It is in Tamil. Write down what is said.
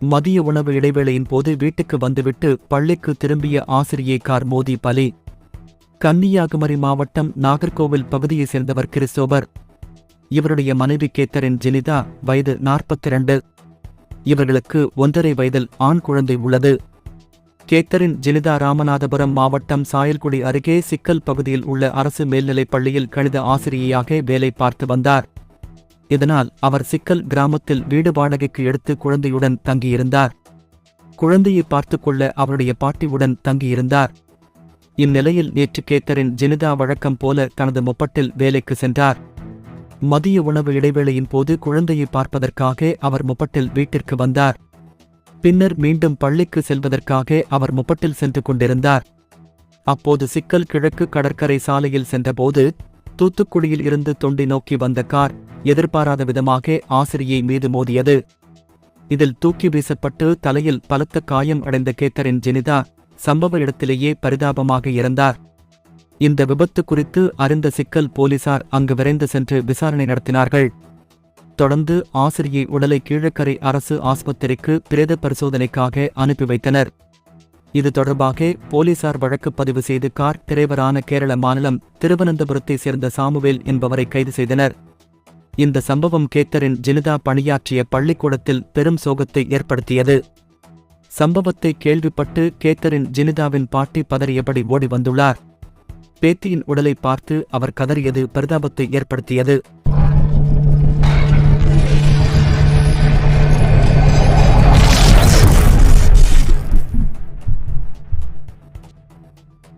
மதிய உணவு இடைவேளையின் போது வீட்டுக்கு வந்துவிட்டு பள்ளிக்கு திரும்பிய ஆசிரியை கார் மோதி பலி. கன்னியாகுமரி மாவட்டம் நாகர்கோவில் பகுதியைச் சேர்ந்தவர் கிறிஸ்தோபர் இவருடைய மனைவி கேத்தரின் ஜெனிதா வயது 42 இவர்களுக்கு ஒன்றரை வயதில் ஆண் குழந்தை உள்ளது. கேத்தரின் ஜெனிதா ராமநாதபுரம் மாவட்டம் சாயல்குடி அருகே சிக்கல் பகுதியில் உள்ள அரசு மேல்நிலைப் பள்ளியில் கணித ஆசிரியையாக வேலை பார்த்து வந்தார். இதனால் அவர் சிக்கல் கிராமத்தில் வீடு வாடகைக்கு எடுத்து குழந்தையுடன் தங்கியிருந்தார். குழந்தையை பார்த்துக்கொள்ள அவருடைய பாட்டியுடன் தங்கியிருந்தார். இந்நிலையில் நேற்று கேத்தரின் ஜெனிதா வழக்கம் போல தனது முப்பட்டில் வேலைக்கு சென்றார். மதிய உணவு இடைவேளையின் போது குழந்தையை பார்ப்பதற்காக அவர் முப்பட்டில் வீட்டிற்கு வந்தார். பின்னர் மீண்டும் பள்ளிக்கு செல்வதற்காக அவர் முப்பட்டில் சென்று கொண்டிருந்தார். அப்போது சிக்கல் கிழக்கு கடற்கரை சாலையில் சென்றபோது தூத்துக்குடியில் இருந்து தொண்டி நோக்கி வந்த கார் எதிர்பாராத விதமாக ஆசிரியை மீது மோதியது. இதில் தூக்கி வீசப்பட்டு தலையில் பலத்த காயம் அடைந்த கேத்தரின் ஜெனிதா சம்பவ இடத்திலேயே பரிதாபமாக இறந்தார். இந்த விபத்து குறித்து அறிந்த சிக்கல் போலீசார் அங்கு விரைந்து சென்று விசாரணை நடத்தினார்கள். தொடர்ந்து ஆசிரியை உடலை கீழக்கரை அரசு ஆஸ்பத்திரிக்கு பிரேத பரிசோதனைக்காக அனுப்பி வைத்தனர். இது தொடர்பாக போலீசார் வழக்கு பதிவு செய்து கார் டிரைவரான கேரள மாநிலம் திருவனந்தபுரத்தைச் சேர்ந்த சாமுவேல் என்பவரை கைது செய்தனர். இந்த சம்பவம் கேத்தரின் ஜினிதா பணியாற்றிய பள்ளிக்கூடத்தில் பெரும் சோகத்தை ஏற்படுத்தியது. சம்பவத்தை கேள்விப்பட்டு கேத்தரின் ஜினிதாவின் பாட்டி பதறியபடி ஓடி வந்துள்ளார். பேத்தியின் உடலை பார்த்து அவர் கதறியது பரிதாபத்தை ஏற்படுத்தியது.